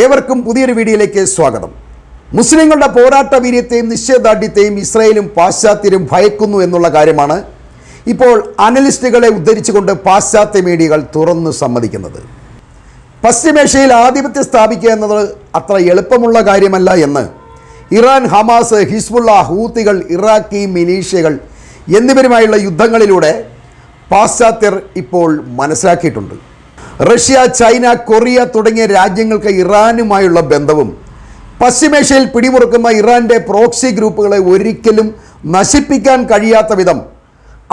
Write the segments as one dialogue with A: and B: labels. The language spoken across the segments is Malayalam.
A: ഏവർക്കും പുതിയൊരു വീഡിയോയിലേക്ക് സ്വാഗതം. മുസ്ലിങ്ങളുടെ പോരാട്ട വീര്യത്തെയും നിശ്ചയദാർഢ്യത്തെയും ഇസ്രായേലും പാശ്ചാത്യരും ഭയക്കുന്നു എന്നുള്ള കാര്യമാണ് ഇപ്പോൾ അനലിസ്റ്റുകളെ ഉദ്ധരിച്ചുകൊണ്ട് പാശ്ചാത്യ മീഡിയകൾ തുറന്നു സമ്മതിക്കുന്നത്. പശ്ചിമേഷ്യയിൽ ആധിപത്യം സ്ഥാപിക്കുക എന്നത് അത്ര എളുപ്പമുള്ള കാര്യമല്ല എന്ന് ഇറാൻ ഹമാസ് ഹിസ്ബുള്ള ഹൂത്തികൾ ഇറാഖി മിലീഷ്യകൾ എന്നിവരുമായുള്ള യുദ്ധങ്ങളിലൂടെ പാശ്ചാത്യർ ഇപ്പോൾ മനസ്സിലാക്കിയിട്ടുണ്ട്. റഷ്യ ചൈന കൊറിയ തുടങ്ങിയ രാജ്യങ്ങൾക്ക് ഇറാനുമായുള്ള ബന്ധവും. പശ്ചിമേഷ്യയിൽ പിടിമുറുക്കുന്ന ഇറാന്റെ പ്രോക്സി ഗ്രൂപ്പുകളെ ഒരിക്കലും നശിപ്പിക്കാൻ കഴിയാത്ത വിധം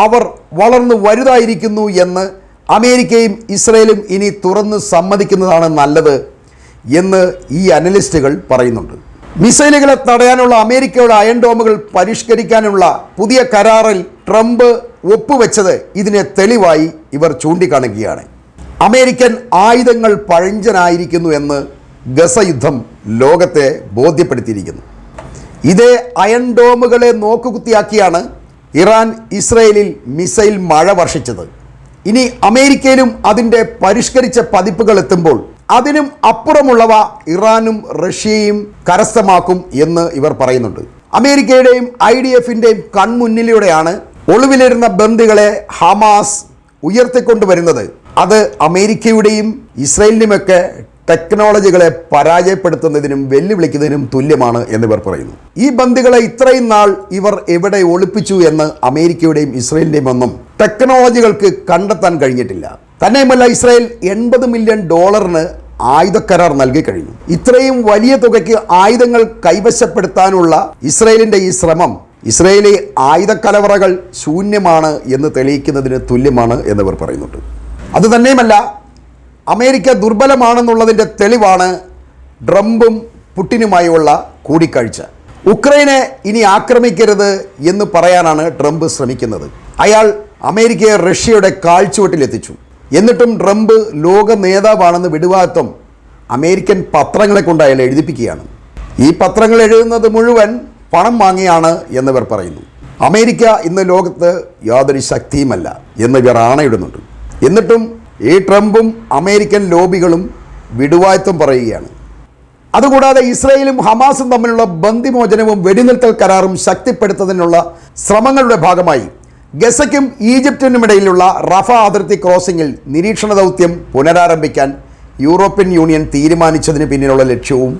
A: അവർ വളർന്നു വലുതായിരിക്കുന്നു എന്ന് അമേരിക്കയും ഇസ്രയേലും ഇനി തുറന്ന് സമ്മതിക്കുന്നതാണ് നല്ലത് എന്ന് ഈ അനലിസ്റ്റുകൾ പറയുന്നുണ്ട്. മിസൈലുകളെ തടയാനുള്ള അമേരിക്കയുടെ അയൺ ഡോമുകൾ പരിഷ്കരിക്കാനുള്ള പുതിയ കരാറിൽ ട്രംപ് ഒപ്പുവെച്ചത് ഇതിനെ തെളിവായി ഇവർ ചൂണ്ടിക്കാണിക്കുകയാണ് അമേരിക്കൻ ആയുധങ്ങൾ പഴഞ്ചനായിരിക്കുന്നു എന്ന് ഗസ യുദ്ധം ലോകത്തെ ബോധ്യപ്പെടുത്തിയിരിക്കുന്നു. ഇതേ അയൺ ഡോമുകളെ നോക്കുകുത്തിയാക്കിയാണ് ഇറാൻ ഇസ്രയേലിൽ മിസൈൽ മഴ വർഷിച്ചത്. ഇനി അമേരിക്കയിലും അതിന്റെ പരിഷ്കരിച്ച പതിപ്പുകൾ എത്തുമ്പോൾ അതിനും അപ്പുറമുള്ളവ ഇറാനും റഷ്യയും കരസ്ഥമാക്കും എന്ന് ഇവർ പറയുന്നുണ്ട്. അമേരിക്കയുടെയും ഐ ഡി എഫിന്റെയും കൺമുന്നിലൂടെയാണ് ഒളിവിലിരുന്ന ബന്ദികളെ ഹമാസ് ഉയർത്തിക്കൊണ്ടുവരുന്നത്. അത് അമേരിക്കയുടെയും ഇസ്രയേലിനുമൊക്കെ ടെക്നോളജികളെ പരാജയപ്പെടുത്തുന്നതിനും വെല്ലുവിളിക്കുന്നതിനും തുല്യമാണ് എന്നിവർ പറയുന്നു. ഈ ബന്ദികളെ ഇത്രയും നാൾ ഇവർ എവിടെ ഒളിപ്പിച്ചു എന്ന് അമേരിക്കയുടെയും ഇസ്രയേലിന്റെയും ഒന്നും ടെക്നോളജികൾക്ക് കണ്ടെത്താൻ കഴിഞ്ഞിട്ടില്ല. തന്നെയുമല്ല ഇസ്രായേൽ എൺപത് മില്യൺ ഡോളറിന് ആയുധക്കരാർ നൽകി കഴിഞ്ഞു. ഇത്രയും വലിയ തുകയ്ക്ക് ആയുധങ്ങൾ കൈവശപ്പെടുത്താനുള്ള ഇസ്രയേലിന്റെ ഈ ശ്രമം ഇസ്രയേലി ആയുധക്കലവറകൾ ശൂന്യമാണ് എന്ന് തെളിയിക്കുന്നതിന് തുല്യമാണ് എന്നിവർ പറയുന്നുണ്ട്. അത് തന്നെയുമല്ല അമേരിക്ക ദുർബലമാണെന്നുള്ളതിന്റെ തെളിവാണ് ട്രംപും പുട്ടിനുമായുള്ള കൂടിക്കാഴ്ച. ഉക്രൈനെ ഇനി ആക്രമിക്കരുത് എന്ന് പറയാനാണ് ട്രംപ് ശ്രമിക്കുന്നത്. അയാൾ അമേരിക്കയെ റഷ്യയുടെ കാഴ്ചവട്ടിലെത്തിച്ചു എന്നിട്ടും ട്രംപ് ലോക നേതാവാണെന്ന് വിടുവാത്തം അമേരിക്കൻ പത്രങ്ങളെ കൊണ്ട് അയാൾ എഴുതിപ്പിക്കുകയാണ്. ഈ പത്രങ്ങൾ എഴുതുന്നത് മുഴുവൻ പണം വാങ്ങിയാണ് എന്നിവർ പറയുന്നു. അമേരിക്ക ഇന്ന് ലോകത്ത് യാതൊരു ശക്തിയുമല്ല എന്നിവർ ആണയിടുന്നുണ്ട്. എന്നിട്ടും ഈ ട്രംപും അമേരിക്കൻ ലോബികളും വിടുവായത്വം പറയുകയാണ്. അതുകൂടാതെ ഇസ്രയേലും ഹമാസും തമ്മിലുള്ള ബന്ദിമോചനവും വെടിനിർത്തൽ കരാറും ശക്തിപ്പെടുത്തുന്നതിനുള്ള ശ്രമങ്ങളുടെ ഭാഗമായി ഗസയ്ക്കും ഈജിപ്തിനുമിടയിലുള്ള റഫ അതിർത്തി ക്രോസിംഗിൽ നിരീക്ഷണ ദൗത്യം പുനരാരംഭിക്കാൻ യൂറോപ്യൻ യൂണിയൻ തീരുമാനിച്ചതിന് പിന്നിലുള്ള ലക്ഷ്യവും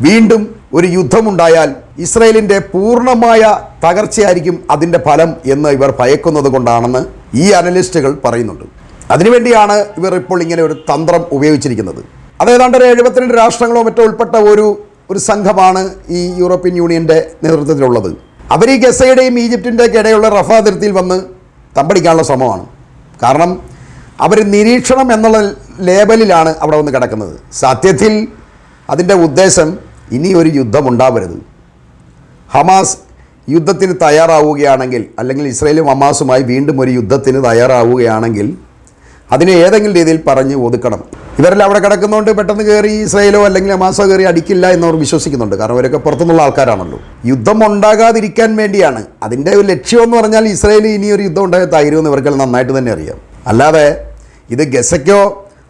A: വീണ്ടും ഒരു യുദ്ധമുണ്ടായാൽ ഇസ്രയേലിന്റെ പൂർണമായ തകർച്ചയായിരിക്കും അതിന്റെ ഫലം എന്ന് ഇവർ ഭയക്കുന്നത് കൊണ്ടാണെന്ന് ഈ അനലിസ്റ്റുകൾ പറയുന്നുണ്ട്. അതിനുവേണ്ടിയാണ് ഇവർ ഇപ്പോൾ ഇങ്ങനെ ഒരു തന്ത്രം ഉപയോഗിച്ചിരിക്കുന്നത്. അത് ഏതാണ്ട് ഒരു എഴുപത്തിരണ്ട് രാഷ്ട്രങ്ങളോ മറ്റോ ഉൾപ്പെട്ട ഒരു ഒരു സംഘമാണ് ഈ യൂറോപ്യൻ യൂണിയന്റെ നേതൃത്വത്തിലുള്ളത്. അവർ ഈ ഗസയുടെയും ഈജിപ്തിന്റെയൊക്കെ ഇടയിലുള്ള റഫ അതിർത്തിയിൽ വന്ന് തമ്പടിക്കാനുള്ള ശ്രമമാണ്. കാരണം അവർ നിരീക്ഷണം എന്നുള്ള ലേബലിലാണ് അവിടെ വന്ന് കിടക്കുന്നത്. സത്യത്തിൽ അതിന്റെ ഉദ്ദേശം ഇനി ഒരു യുദ്ധമുണ്ടാവരുത് ഹമാസ് യുദ്ധത്തിന് തയ്യാറാവുകയാണെങ്കിൽ അല്ലെങ്കിൽ ഇസ്രയേലും ഹമാസുമായി വീണ്ടും ഒരു യുദ്ധത്തിന് തയ്യാറാവുകയാണെങ്കിൽ അതിനെ ഏതെങ്കിലും രീതിയിൽ പറഞ്ഞ് ഒതുക്കണം. ഇവരെല്ലാം അവിടെ കിടക്കുന്നതുകൊണ്ട് പെട്ടെന്ന് കയറി ഇസ്രയേലോ അല്ലെങ്കിൽ അമാസോ കയറി അടിക്കില്ല എന്നവർ വിശ്വസിക്കുന്നുണ്ട്. കാരണം അവരൊക്കെ പുറത്തുനിന്നുള്ള ആൾക്കാരാണല്ലോ. യുദ്ധം ഉണ്ടാകാതിരിക്കാൻ വേണ്ടിയാണ്. അതിന്റെ ഒരു ലക്ഷ്യം എന്ന് പറഞ്ഞാൽ ഇസ്രയേൽ ഇനി ഒരു യുദ്ധം ഉണ്ടായ തൈരുമെന്ന് ഇവർക്കെല്ലാം നന്നായിട്ട് തന്നെ അറിയാം. അല്ലാതെ ഇത് ഗസയ്ക്കോ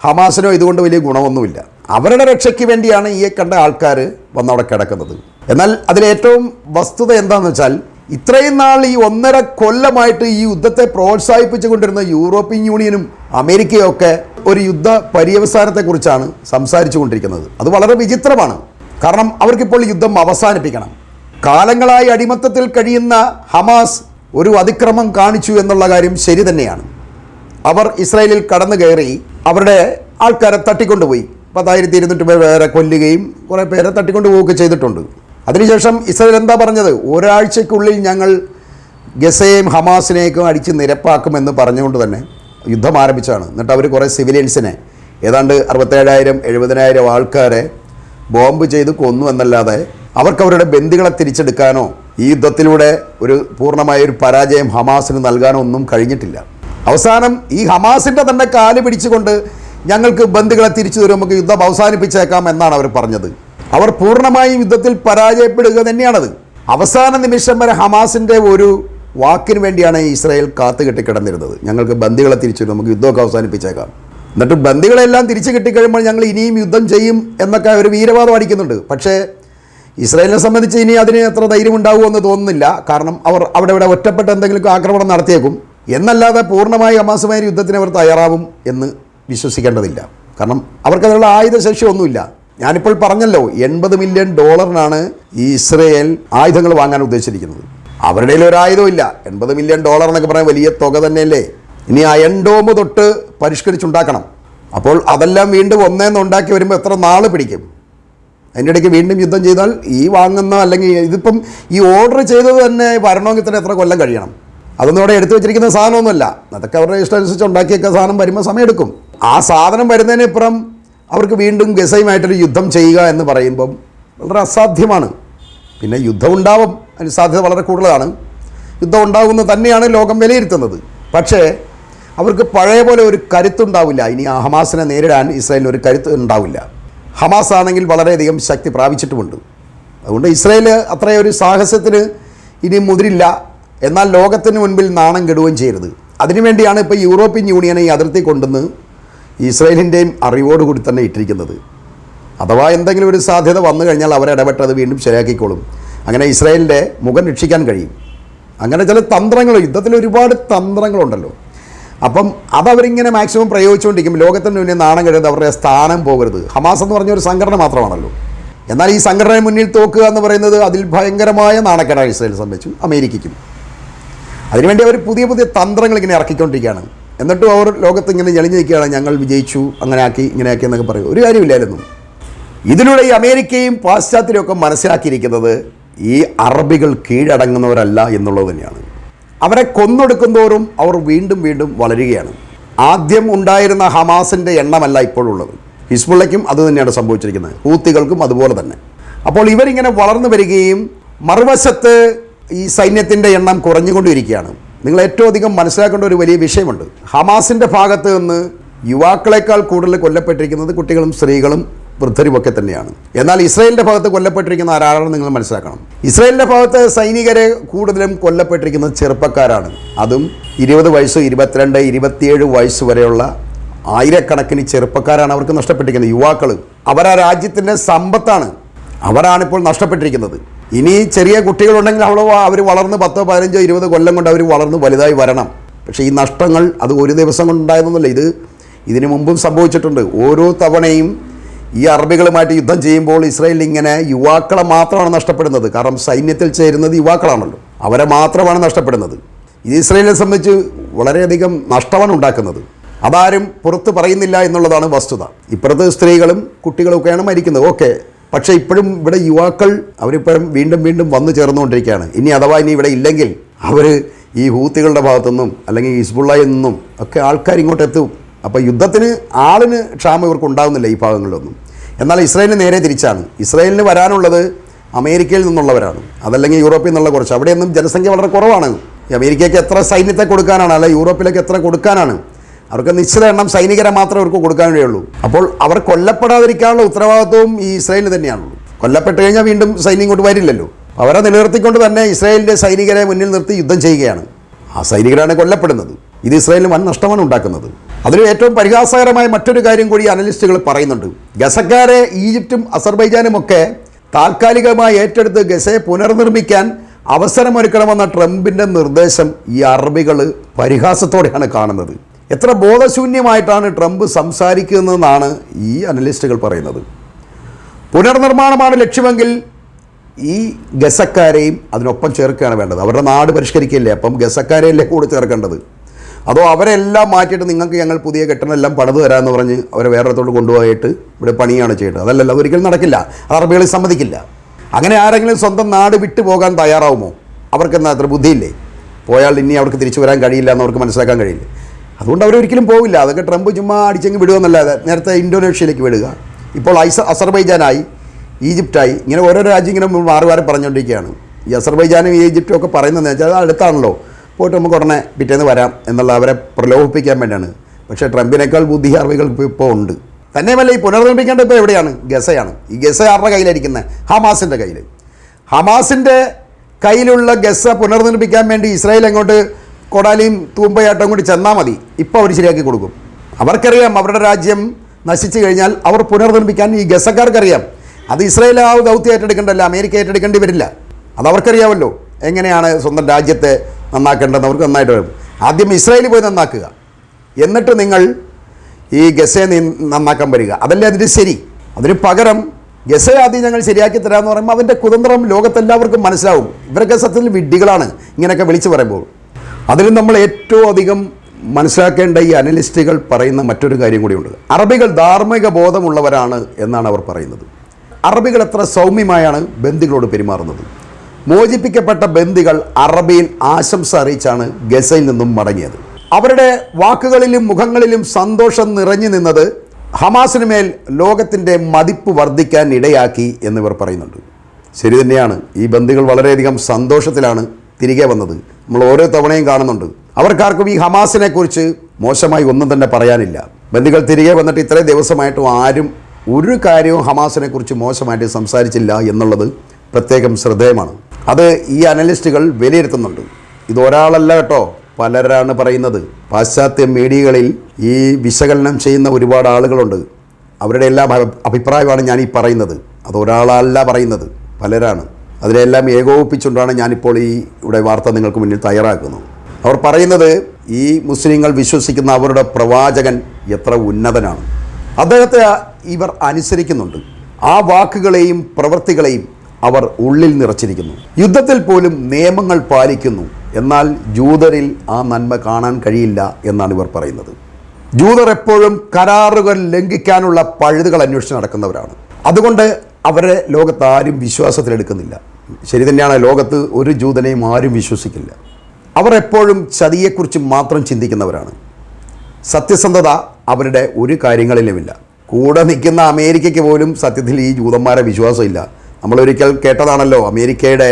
A: ഹമാസിനോ ഇതുകൊണ്ട് വലിയ ഗുണമൊന്നുമില്ല. അവരുടെ രക്ഷയ്ക്ക് വേണ്ടിയാണ് ഈ കണ്ട ആൾക്കാർ വന്നവിടെ കിടക്കുന്നത്. എന്നാൽ അതിലേറ്റവും വസ്തുത എന്താണെന്ന് വെച്ചാൽ ഇത്രയും നാൾ ഈ ഒന്നര കൊല്ലമായിട്ട് ഈ യുദ്ധത്തെ പ്രോത്സാഹിപ്പിച്ചു കൊണ്ടിരുന്ന യൂറോപ്യൻ യൂണിയനും അമേരിക്കയൊക്കെ ഒരു യുദ്ധ പര്യവസാനത്തെക്കുറിച്ചാണ് സംസാരിച്ചു കൊണ്ടിരിക്കുന്നത് അത് വളരെ വിചിത്രമാണ്. കാരണം അവർക്കിപ്പോൾ യുദ്ധം അവസാനിപ്പിക്കണം. കാലങ്ങളായി അടിമത്തത്തിൽ കഴിയുന്ന ഹമാസ് ഒരു അതിക്രമം കാണിച്ചു എന്നുള്ള കാര്യം ശരി തന്നെയാണ്. അവർ ഇസ്രായേലിൽ കടന്നു കയറി അവരുടെ ആൾക്കാരെ തട്ടിക്കൊണ്ടുപോയി. പത്തായിരത്തി ഇരുന്നൂറ്റി പേരെ കൊല്ലുകയും കുറേ പേരെ തട്ടിക്കൊണ്ടു പോവുകയൊക്കെ ചെയ്തിട്ടുണ്ട്. അതിനുശേഷം ഇസ്രയേൽ എന്താ പറഞ്ഞത്? ഒരാഴ്ചയ്ക്കുള്ളിൽ ഞങ്ങൾ ഗസയെയും ഹമാസിനെയൊക്കെ അടിച്ച് നിരപ്പാക്കുമെന്ന് പറഞ്ഞുകൊണ്ട് തന്നെ യുദ്ധം ആരംഭിച്ചാണ്. എന്നിട്ട് അവർ കുറേ സിവിലിയൻസിനെ ഏതാണ്ട് അറുപത്തേഴായിരം എഴുപതിനായിരം ആൾക്കാരെ ബോംബ് ചെയ്ത് കൊന്നു എന്നല്ലാതെ അവർക്ക് അവരുടെ ബന്ദികളെ തിരിച്ചെടുക്കാനോ ഈ യുദ്ധത്തിലൂടെ ഒരു പൂർണമായ ഒരു പരാജയം ഹമാസിന് നൽകാനോ ഒന്നും കഴിഞ്ഞിട്ടില്ല. അവസാനം ഈ ഹമാസിന്റെ തന്നെ കാൽ പിടിച്ചുകൊണ്ട് ഞങ്ങൾക്ക് ബന്ദികളെ തിരിച്ചു തരും നമുക്ക് യുദ്ധം അവസാനിപ്പിച്ചേക്കാം എന്നാണ് അവർ പറഞ്ഞത്. അവർ പൂർണമായും യുദ്ധത്തിൽ പരാജയപ്പെടുക തന്നെയാണത്. അവസാന നിമിഷം വരെ ഹമാസിന്റെ ഒരു വാക്കിന് വേണ്ടിയാണ് ഇസ്രായേൽ കാത്തുകെട്ടി കിടന്നിരുന്നത് ഞങ്ങൾക്ക് ബന്ദികളെ തിരിച്ചു തരും, നമുക്ക് യുദ്ധമൊക്കെ അവസാനിപ്പിച്ചേക്കാം. എന്നിട്ട് ബന്ദികളെല്ലാം തിരിച്ചു കിട്ടിക്കഴിയുമ്പോൾ ഞങ്ങൾ ഇനിയും യുദ്ധം ചെയ്യും എന്നൊക്കെ അവർ വീരവാദം അടിക്കുന്നുണ്ട്. പക്ഷേ ഇസ്രായേലിനെ സംബന്ധിച്ച് ഇനി അതിന് എത്ര ധൈര്യം എന്ന് തോന്നുന്നില്ല. കാരണം അവർ അവിടെ ഇവിടെ ഒറ്റപ്പെട്ട എന്തെങ്കിലും ആക്രമണം നടത്തിയേക്കും. എന്നല്ലാതെ പൂർണമായി അമാസമായ യുദ്ധത്തിന് അവർ തയ്യാറാവും എന്ന് വിശ്വസിക്കേണ്ടതില്ല. കാരണം അവർക്കതിനുള്ള ആയുധശേഷി ഒന്നുമില്ല ഞാനിപ്പോൾ പറഞ്ഞല്ലോ എൺപത് മില്യൺ ഡോളറിനാണ് ഈ ഇസ്രയേൽ ആയുധങ്ങൾ വാങ്ങാൻ ഉദ്ദേശിച്ചിരിക്കുന്നത്. അവരുടെ ഒരായുധവും ഇല്ല. എൺപത് മില്യൺ ഡോളർ എന്നൊക്കെ പറയാൻ വലിയ തുക തന്നെയല്ലേ? ഇനി ആ എൻഡോമ് തൊട്ട് പരിഷ്കരിച്ചുണ്ടാക്കണം. അപ്പോൾ അതെല്ലാം വീണ്ടും ഒന്നേന്ന് ഉണ്ടാക്കി വരുമ്പോൾ എത്ര നാൾ പിടിക്കും? അതിന്റെ ഇടയ്ക്ക് വീണ്ടും യുദ്ധം ചെയ്താൽ ഈ വാങ്ങുന്ന അല്ലെങ്കിൽ ഇതിപ്പം ഈ ഓർഡർ ചെയ്തത് തന്നെ വരണമെങ്കിൽ തന്നെ എത്ര കൊല്ലം കഴിയണം. അതൊന്നും ഇവിടെ എടുത്തു വെച്ചിരിക്കുന്ന സാധനമൊന്നുമല്ല. അതൊക്കെ അവരുടെ ഇഷ്ടം അനുസരിച്ച് ഉണ്ടാക്കിയൊക്കെ സാധനം വരുമ്പോൾ സമയമെടുക്കും. ആ സാധനം വരുന്നതിനിപ്പുറം അവർക്ക് വീണ്ടും ഗസയുമായിട്ടൊരു യുദ്ധം ചെയ്യുക എന്ന് പറയുമ്പം വളരെ അസാധ്യമാണ്. പിന്നെ യുദ്ധം ഉണ്ടാവും. അതിന് സാധ്യത വളരെ കൂടുതലാണ്. യുദ്ധം ഉണ്ടാകുമെന്ന് തന്നെയാണ് ലോകം വിലയിരുത്തുന്നത്. പക്ഷേ അവർക്ക് പഴയ പോലെ ഒരു കരുത്തുണ്ടാവില്ല. ഇനി ആ ഹമാസിനെ നേരിടാൻ ഇസ്രായേലിന് ഒരു കരുത്ത് ഉണ്ടാവില്ല. ഹമാസ് ആണെങ്കിൽ വളരെയധികം ശക്തി പ്രാപിച്ചിട്ടുമുണ്ട്. അതുകൊണ്ട് ഇസ്രായേൽ അത്രയൊരു സാഹസത്തിന് ഇനി മുതിരില്ല. എന്നാൽ ലോകത്തിന് മുൻപിൽ നാണം കെടുകയും ചെയ്യരുത്. അതിനുവേണ്ടിയാണ് ഇപ്പോൾ യൂറോപ്യൻ യൂണിയനെ ഈ അതിർത്തി കൊണ്ടുവന്ന് ഇസ്രായേലിന്റെയും അറിവോടുകൂടി തന്നെ ഇട്ടിരിക്കുന്നത്. അഥവാ എന്തെങ്കിലും ഒരു സാധ്യത വന്നു കഴിഞ്ഞാൽ അവരിടപെട്ട് അത് വീണ്ടും ശരിയാക്കിക്കോളും. അങ്ങനെ ഇസ്രായേലിന്റെ മുഖം രക്ഷിക്കാൻ കഴിയും. അങ്ങനെ ചില തന്ത്രങ്ങൾ യുദ്ധത്തിൽ ഒരുപാട് തന്ത്രങ്ങളുണ്ടല്ലോ. അപ്പം അതവരിങ്ങനെ മാക്സിമം പ്രയോഗിച്ചുകൊണ്ടിരിക്കും. ലോകത്തിന് മുന്നിൽ നാണം കഴിയുന്നത് അവരുടെ സ്ഥാനം പോകരുത്. ഹമാസ് എന്ന് പറഞ്ഞ ഒരു സംഘടന മാത്രമാണല്ലോ. എന്നാൽ ഈ സംഘടനയെ മുന്നിൽ തോക്കുക എന്ന് പറയുന്നത് അതിൽ ഭയങ്കരമായ നാണക്കേടാണ് ഇസ്രായേൽ സംബന്ധിച്ചു അമേരിക്കയ്ക്കും. അതിനുവേണ്ടി അവർ പുതിയ പുതിയ തന്ത്രങ്ങൾ ഇങ്ങനെ ഇറക്കിക്കൊണ്ടിരിക്കുകയാണ്. എന്നിട്ടും അവർ ലോകത്ത് ഇങ്ങനെ ഞെളിഞ്ഞു നിൽക്കുകയാണ് ഞങ്ങൾ വിജയിച്ചു. അങ്ങനെ ആക്കി ഇങ്ങനെ ആക്കി എന്നൊക്കെ പറയും. ഒരു കാര്യമില്ലായിരുന്നു. ഇതിലൂടെ ഈ അമേരിക്കയും പാശ്ചാത്യരും ഒക്കെ മനസ്സിലാക്കിയിരിക്കുന്നത് ഈ അറബികൾ കീഴടങ്ങുന്നവരല്ല എന്നുള്ളത് തന്നെയാണ്. അവരെ കൊന്നൊടുക്കും തോറും അവർ വീണ്ടും വീണ്ടും വളരുകയാണ്. ആദ്യം ഉണ്ടായിരുന്ന ഹമാസിന്റെ എണ്ണമല്ല ഇപ്പോഴുള്ളത് ഹിസ്ബുള്ളയ്ക്കും അത് തന്നെയാണ് സംഭവിച്ചിരിക്കുന്നത്. ഹൂത്തികൾക്കും അതുപോലെ തന്നെ. അപ്പോൾ ഇവരിങ്ങനെ വളർന്നു വരികയും മറുവശത്ത് ഈ സൈന്യത്തിന്റെ എണ്ണം കുറഞ്ഞുകൊണ്ടിരിക്കുകയാണ്. നിങ്ങൾ ഏറ്റവും അധികം മനസ്സിലാക്കേണ്ട ഒരു വലിയ വിഷയമുണ്ട്. ഹമാസിന്റെ ഭാഗത്ത് നിന്ന് യുവാക്കളെക്കാൾ കൂടുതൽ കൊല്ലപ്പെട്ടിരിക്കുന്നത് കുട്ടികളും സ്ത്രീകളും വൃദ്ധരുമൊക്കെ തന്നെയാണ്. എന്നാൽ ഇസ്രായേലിന്റെ ഭാഗത്ത് കൊല്ലപ്പെട്ടിരിക്കുന്ന ആരാണെന്ന് നിങ്ങൾ മനസ്സിലാക്കണം. ഇസ്രായേലിന്റെ ഭാഗത്ത് സൈനികരെ കൂടുതലും കൊല്ലപ്പെട്ടിരിക്കുന്നത് ചെറുപ്പക്കാരാണ്. അതും ഇരുപത് വയസ്സ് ഇരുപത്തിരണ്ട് ഇരുപത്തിയേഴ് വയസ്സ് വരെയുള്ള ആയിരക്കണക്കിന് ചെറുപ്പക്കാരാണ് അവർക്ക് നഷ്ടപ്പെട്ടിരിക്കുന്നത്. യുവാക്കൾ അവർ ആ രാജ്യത്തിന്റെ സമ്പത്താണ്. അവരാണിപ്പോൾ നഷ്ടപ്പെട്ടിരിക്കുന്നത്. ഇനി ചെറിയ കുട്ടികളുണ്ടെങ്കിൽ അവൾ അവർ വളർന്ന് പത്തോ പതിനഞ്ചോ ഇരുപത് കൊല്ലം കൊണ്ട് അവർ വളർന്ന് വലുതായി വരണം. പക്ഷേ ഈ നഷ്ടങ്ങൾ അത് ഒരു ദിവസം കൊണ്ടുണ്ടായതൊന്നുമില്ല ഇത് ഇതിനു മുമ്പും സംഭവിച്ചിട്ടുണ്ട്. ഓരോ തവണയും ഈ അറബികളുമായിട്ട് യുദ്ധം ചെയ്യുമ്പോൾ ഇസ്രായേൽ ഇങ്ങനെ യുവാക്കളെ മാത്രമാണ് നഷ്ടപ്പെടുന്നത്. കാരണം സൈന്യത്തിൽ ചേരുന്നത് യുവാക്കളാണല്ലോ. അവരെ മാത്രമാണ് നഷ്ടപ്പെടുന്നത്. ഇത് ഇസ്രായേലിനെ സംബന്ധിച്ച് വളരെയധികം നഷ്ടമാണ് ഉണ്ടാക്കുന്നത്. അതാരും പുറത്ത് പറയുന്നില്ല എന്നുള്ളതാണ് വസ്തുത. ഇപ്പുറത്ത് സ്ത്രീകളും കുട്ടികളും ഒക്കെയാണ് മരിക്കുന്നത്. ഓക്കെ. പക്ഷേ ഇപ്പോഴും ഇവിടെ യുവാക്കൾ അവരിപ്പോഴും വീണ്ടും വീണ്ടും വന്നു ചേർന്നുകൊണ്ടിരിക്കുകയാണ്. ഇനി അഥവാ ഇനി ഇവിടെ ഇല്ലെങ്കിൽ അവർ ഈ ഹൂത്തികളുടെ ഭാഗത്തുനിന്നും അല്ലെങ്കിൽ ഹിസ്ബുള്ളയിൽ നിന്നും ഒക്കെ ആൾക്കാർ ഇങ്ങോട്ട് എത്തും. അപ്പോൾ യുദ്ധത്തിന് ആളിന് ക്ഷാമം ഇവർക്ക് ഉണ്ടാകുന്നില്ല ഈ ഭാഗങ്ങളിലൊന്നും. എന്നാൽ ഇസ്രായേലിന് നേരെ തിരിച്ചാണ്. ഇസ്രായേലിന് വരാനുള്ളത് അമേരിക്കയിൽ നിന്നുള്ളവരാണ്. അതല്ലെങ്കിൽ യൂറോപ്പിൽ നിന്നുള്ള കുറച്ച്. അവിടെയൊന്നും ജനസംഖ്യ വളരെ കുറവാണ്. അമേരിക്കയ്ക്ക് എത്ര സൈന്യത്തെ കൊടുക്കാനാണ്? അല്ല യൂറോപ്പിലേക്ക് എത്ര കൊടുക്കാനാണ്? അവർക്ക് നിശ്ചിത എണ്ണം സൈനികരെ മാത്രമേ അവർക്ക് കൊടുക്കാൻ കഴിയുള്ളൂ. അപ്പോൾ അവർ കൊല്ലപ്പെടാതിരിക്കാനുള്ള ഉത്തരവാദിത്വവും ഈ ഇസ്രായേലിന് തന്നെയാണുള്ളൂ. കൊല്ലപ്പെട്ട് കഴിഞ്ഞാൽ വീണ്ടും സൈന്യം ഇങ്ങോട്ട് വരില്ലല്ലോ. അവരെ നിലനിർത്തിക്കൊണ്ട് തന്നെ ഇസ്രായേലിന്റെ സൈനികരെ മുന്നിൽ നിർത്തി യുദ്ധം ചെയ്യുകയാണ്. ആ സൈനികരാണ് കൊല്ലപ്പെടുന്നത്. ഇത് ഇസ്രായേലിന് വൻ നഷ്ടമാണ് ഉണ്ടാക്കുന്നത്. അതിൽ ഏറ്റവും പരിഹാസകരമായ മറ്റൊരു കാര്യം കൂടി അനലിസ്റ്റുകൾ പറയുന്നുണ്ട്. ഗസക്കാരെ ഈജിപ്തും അസർബൈജാനും ഒക്കെ താൽക്കാലികമായി ഏറ്റെടുത്ത് ഗസയെ പുനർനിർമ്മിക്കാൻ അവസരമൊരുക്കണമെന്ന ട്രംപിന്റെ നിർദ്ദേശം ഈ അറബികൾ പരിഹാസത്തോടെയാണ് കാണുന്നത്. എത്ര ബോധശൂന്യമായിട്ടാണ് ട്രംപ് സംസാരിക്കുന്നതെന്നാണ് ഈ അനലിസ്റ്റുകൾ പറയുന്നത്. പുനർനിർമ്മാണമാണ് ലക്ഷ്യമെങ്കിൽ ഈ ഗസക്കാരെയും അതിനൊപ്പം ചേർക്കുകയാണ് വേണ്ടത്. അവരുടെ നാട് പരിഷ്കരിക്കില്ലേ അപ്പം ഗസക്കാരെയല്ലേ കൂടെ ചേർക്കേണ്ടത്? അതോ അവരെല്ലാം മാറ്റിയിട്ട് നിങ്ങൾക്ക് ഞങ്ങൾ പുതിയ കെട്ടിടമെല്ലാം പണിത് തരാമെന്ന് പറഞ്ഞ് അവരെ വേറൊരിടത്തോട് കൊണ്ടുപോയിട്ട് ഇവിടെ പണിയാണ് ചെയ്യേണ്ടത്? അതല്ലല്ലോ ഒരിക്കലും നടക്കില്ല. അത് അറബികളിൽ സമ്മതിക്കില്ല. അങ്ങനെ ആരെങ്കിലും സ്വന്തം നാട് വിട്ടു പോകാൻ തയ്യാറാവുമോ? അവർക്കെന്താ അത്ര ബുദ്ധിയില്ലേ? പോയാൽ ഇനി അവർക്ക് തിരിച്ചു വരാൻ കഴിയില്ല എന്ന് അവർക്ക് മനസ്സിലാക്കാൻ കഴിയില്ല? അതുകൊണ്ട് അവരൊരിക്കലും പോവില്ല. അതൊക്കെ ട്രംപ് ചുമ്മാ അടിച്ചെങ്കിൽ വിടുകയെന്നല്ലാതെ നേരത്തെ ഇന്തോനേഷ്യയിലേക്ക് വിടുക. ഇപ്പോൾ ഐസ അസർബൈജാനായി ഈജിപ്റ്റായി ഇങ്ങനെ ഓരോ രാജ്യം ഇങ്ങനെ മാറി മാറി പറഞ്ഞുകൊണ്ടിരിക്കുകയാണ്. ഈ അസർബൈജാനും ഈജിപ്റ്റും ഒക്കെ പറയുന്നതെന്ന് വെച്ചാൽ അത് അടുത്താണല്ലോ. പോയിട്ട് നമുക്ക് ഉടനെ പിറ്റേന്ന് വരാം എന്നുള്ള അവരെ പ്രലോഭിപ്പിക്കാൻ വേണ്ടിയാണ്. പക്ഷേ ട്രംപിനേക്കാൾ ബുദ്ധി അറബികൾക്ക് ഇപ്പോൾ ഉണ്ട്. തന്നെയുമല്ല ഈ പുനർനിർമ്മിക്കേണ്ടത് ഇപ്പോൾ എവിടെയാണ്? ഗസയാണ്. ഈ ഗസ ആരുടെ കയ്യിലിരിക്കുന്നത് ഹമാസിന്റെ കയ്യിൽ ഹമാസിന്റെ കയ്യിലുള്ള ഗസ പുനർനിർമ്മിക്കാൻ വേണ്ടി ഇസ്രായേൽ അങ്ങോട്ട് കൊടാലിയും തൂമ്പയാട്ടവും കൂടി ചെന്നാൽ മതി. ഇപ്പോൾ അവർ ശരിയാക്കി കൊടുക്കും. അവർക്കറിയാം അവരുടെ രാജ്യം നശിച്ചു കഴിഞ്ഞാൽ അവർ പുനർനിർമ്മിക്കാൻ ഈ ഗസക്കാർക്കറിയാം. അത് ഇസ്രായേൽ ആ ദൗത്യം ഏറ്റെടുക്കേണ്ടല്ല അമേരിക്ക ഏറ്റെടുക്കേണ്ടി വരില്ല. അത് അവർക്കറിയാമല്ലോ എങ്ങനെയാണ് സ്വന്തം രാജ്യത്തെ നന്നാക്കേണ്ടതെന്ന് അവർക്ക് നന്നായിട്ട് വരും ആദ്യം ഇസ്രായേലിൽ പോയി നന്നാക്കുക. എന്നിട്ട് നിങ്ങൾ ഈ ഗസയെ നന്നാക്കാൻ വരിക. അതല്ലേ അതിന് ശരി. അതിന് പകരം ഗസയെ ആദ്യം ഞങ്ങൾ ശരിയാക്കി തരാമെന്ന് പറയുമ്പോൾ അതിന്റെ കുതന്ത്രം ലോകത്തെല്ലാവർക്കും മനസ്സിലാവും. ഇവരൊക്കെ സത്യത്തിൽ വിഡ്ഢികളാണ്. ഇങ്ങനെയൊക്കെ വിളിച്ചു പറയുമ്പോൾ. അതിൽ നമ്മൾ ഏറ്റവും അധികം മനസ്സിലാക്കേണ്ട ഈ അനലിസ്റ്റുകൾ പറയുന്ന മറ്റൊരു കാര്യം കൂടിയുണ്ട്. അറബികൾ ധാർമ്മിക ബോധമുള്ളവരാണ് എന്നാണ് അവർ പറയുന്നത്. അറബികൾ എത്ര സൗമ്യമായാണ് ബന്ദികളോട് പെരുമാറുന്നത്. മോചിപ്പിക്കപ്പെട്ട ബന്ദികൾ അറബിയിൽ ആശംസ അറിയിച്ചാണ് ഗസയിൽ നിന്നും മടങ്ങിയത്. അവരുടെ വാക്കുകളിലും മുഖങ്ങളിലും സന്തോഷം നിറഞ്ഞു നിന്നത് ഹമാസിന് മേൽ ലോകത്തിന്റെ മതിപ്പ് വർദ്ധിക്കാൻ ഇടയാക്കി എന്നിവർ പറയുന്നുണ്ട്. ശരി തന്നെയാണ്. ഈ ബന്ദികൾ വളരെയധികം സന്തോഷത്തിലാണ് തിരികെ വന്നത്. നമ്മൾ ഓരോ തവണയും കാണുന്നുണ്ട്. അവർക്കാർക്കും ഈ ഹമാസിനെ കുറിച്ച് മോശമായി ഒന്നും തന്നെ പറയാനില്ല. ബന്ധുക്കൾ തിരികെ വന്നിട്ട് ഇത്രയും ദിവസമായിട്ടും ആരും ഒരു കാര്യവും ഹമാസിനെ കുറിച്ച് മോശമായിട്ട് സംസാരിച്ചില്ല എന്നുള്ളത് പ്രത്യേകം ശ്രദ്ധേയമാണ്. അത് ഈ അനലിസ്റ്റുകൾ വിലയിരുത്തുന്നുണ്ട്. ഇത് ഒരാളല്ല കേട്ടോ പലരാണ് പറയുന്നത്. പാശ്ചാത്യ മീഡിയകളിൽ ഈ വിശകലനം ചെയ്യുന്ന ഒരുപാട് ആളുകളുണ്ട്. അവരുടെ എല്ലാ അഭി- അഭിപ്രായമാണ് ഞാൻ ഈ പറയുന്നത്. അത് ഒരാളല്ല പറയുന്നത്. പലരാണ്. അതിനെല്ലാം ഏകോപിപ്പിച്ചുകൊണ്ടാണ് ഞാനിപ്പോൾ ഈ ഇവിടെ വാർത്ത നിങ്ങൾക്ക് മുന്നിൽ തയ്യാറാക്കുന്നത്. അവർ പറയുന്നത് ഈ മുസ്ലിങ്ങൾ വിശ്വസിക്കുന്ന അവരുടെ പ്രവാചകൻ എത്ര ഉന്നതനാണ്. അദ്ദേഹത്തെ ഇവർ അനുസരിക്കുന്നുണ്ട്. ആ വാക്കുകളെയും പ്രവൃത്തികളെയും അവർ ഉള്ളിൽ നിറച്ചിരിക്കുന്നു. യുദ്ധത്തിൽ പോലും നിയമങ്ങൾ പാലിക്കുന്നു. എന്നാൽ ജൂതരിൽ ആ നന്മ കാണാൻ കഴിയില്ല എന്നാണ് ഇവർ പറയുന്നത്. ജൂതർ എപ്പോഴും കരാറുകൾ ലംഘിക്കാനുള്ള പഴുതുകൾ അന്വേഷിച്ച് നടക്കുന്നവരാണ്. അതുകൊണ്ട് അവരെ ലോകത്ത് ആരും വിശ്വാസത്തിലെടുക്കുന്നില്ല. ശരി തന്നെയാണ് ലോകത്ത് ഒരു ജൂതനെയും ആരും വിശ്വസിക്കില്ല. അവർ എപ്പോഴും ചതിയെക്കുറിച്ച് മാത്രം ചിന്തിക്കുന്നവരാണ്. സത്യസന്ധത അവരുടെ ഒരു കാര്യങ്ങളിലുമില്ല. കൂടെ നിൽക്കുന്ന അമേരിക്കയ്ക്ക് പോലും സത്യത്തിൽ ഈ ജൂതന്മാരെ വിശ്വാസമില്ല. നമ്മളൊരിക്കൽ കേട്ടതാണല്ലോ അമേരിക്കയുടെ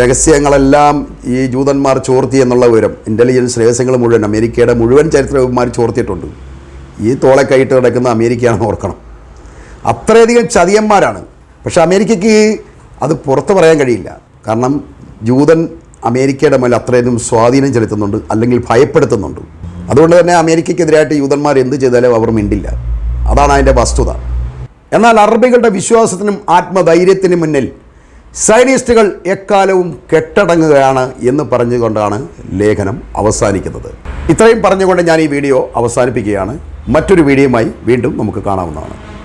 A: രഹസ്യങ്ങളെല്ലാം ഈ ജൂതന്മാർ ചോർത്തി എന്നുള്ള വിവരം. ഇന്റലിജൻസ് രഹസ്യങ്ങൾ മുഴുവൻ അമേരിക്കയുടെ മുഴുവൻ ചരിത്രവന്മാർ ചോർത്തിയിട്ടുണ്ട്. ഈ തോളെ കൈയിട്ട് കിടക്കുന്ന അമേരിക്കയാണെന്ന് ഓർക്കണം. അത്രയധികം ചതിയന്മാരാണ്. പക്ഷേ അമേരിക്കയ്ക്ക് അത് പുറത്ത് പറയാൻ കഴിയില്ല. കാരണം ജൂതൻ അമേരിക്കയുടെ മേൽ അത്രയധികം സ്വാധീനം ചെലുത്തുന്നുണ്ട് അല്ലെങ്കിൽ ഭയപ്പെടുത്തുന്നുണ്ട്. അതുകൊണ്ട് തന്നെ അമേരിക്കയ്ക്കെതിരായിട്ട് യൂതന്മാർ എന്ത് ചെയ്താലും അവർ മിണ്ടില്ല. അതാണ് അതിന്റെ വസ്തുത. എന്നാൽ അറബികളുടെ വിശ്വാസത്തിനും ആത്മധൈര്യത്തിനും മുന്നിൽ സൈനിസ്റ്റുകൾ എക്കാലവും കെട്ടടങ്ങുകയാണ് എന്ന് പറഞ്ഞുകൊണ്ടാണ് ലേഖനം അവസാനിക്കുന്നത്. ഇത്രയും പറഞ്ഞുകൊണ്ട് ഞാൻ ഈ വീഡിയോ അവസാനിപ്പിക്കുകയാണ്. മറ്റൊരു വീഡിയോയുമായി വീണ്ടും നമുക്ക് കാണാവുന്നതാണ്.